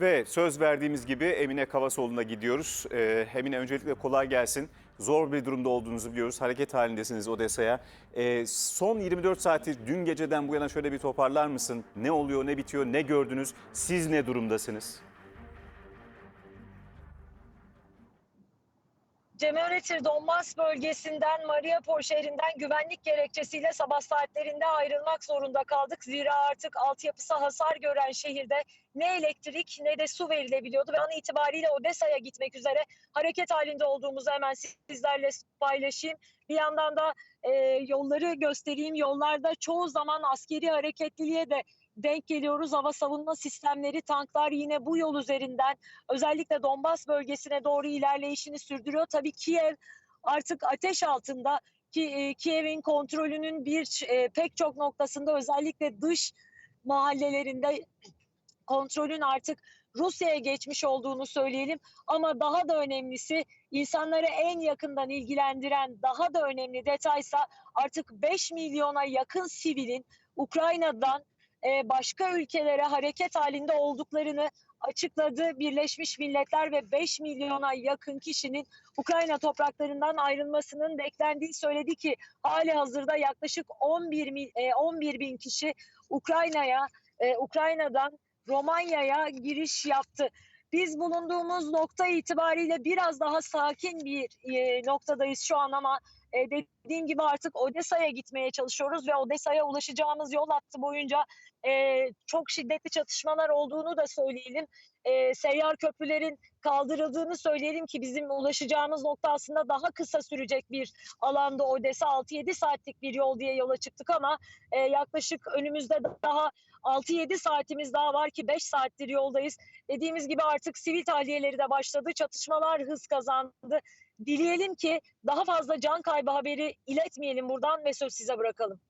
Ve söz verdiğimiz gibi Emine Kavasoğlu'na gidiyoruz. Ee, Emine öncelikle kolay gelsin. Zor bir durumda olduğunuzu biliyoruz. Hareket halindesiniz Odessa'ya. Ee, son 24 saati dün geceden bu yana şöyle bir toparlar mısın? Ne oluyor, ne bitiyor, ne gördünüz? Siz ne durumdasınız? Cemöretir Donbas bölgesinden Mariupol şehrinden güvenlik gerekçesiyle sabah saatlerinde ayrılmak zorunda kaldık. Zira artık altyapısı hasar gören şehirde ne elektrik ne de su verilebiliyordu. Ve an itibariyle Odessa'ya gitmek üzere hareket halinde olduğumuzu hemen sizlerle paylaşayım. Bir yandan da e, yolları göstereyim. Yollarda çoğu zaman askeri hareketliliğe de denk geliyoruz. Hava savunma sistemleri, tanklar yine bu yol üzerinden özellikle Donbas bölgesine doğru ilerleyişini sürdürüyor. Tabii Kiev artık ateş altında ki e, Kiev'in kontrolünün bir e, pek çok noktasında özellikle dış mahallelerinde kontrolün artık Rusya'ya geçmiş olduğunu söyleyelim. Ama daha da önemlisi insanları en yakından ilgilendiren daha da önemli detaysa artık 5 milyona yakın sivilin Ukrayna'dan e, başka ülkelere hareket halinde olduklarını açıkladı. Birleşmiş Milletler ve 5 milyona yakın kişinin Ukrayna topraklarından ayrılmasının beklendiği söyledi ki hali hazırda yaklaşık 11, mil- e, 11 bin kişi Ukrayna'ya, e, Ukrayna'dan Romanya'ya giriş yaptı. Biz bulunduğumuz nokta itibariyle biraz daha sakin bir noktadayız şu an ama e, dediğim gibi artık Odessa'ya gitmeye çalışıyoruz ve Odessa'ya ulaşacağımız yol hattı boyunca e, çok şiddetli çatışmalar olduğunu da söyleyelim. E, seyyar köprülerin kaldırıldığını söyleyelim ki bizim ulaşacağımız nokta aslında daha kısa sürecek bir alanda Odessa 6-7 saatlik bir yol diye yola çıktık ama e, yaklaşık önümüzde daha 6-7 saatimiz daha var ki 5 saattir yoldayız. Dediğimiz gibi artık sivil tahliyeleri de başladı. Çatışmalar hız kazandı. Dileyelim ki daha fazla can kaybı haberi iletmeyelim buradan ve söz size bırakalım.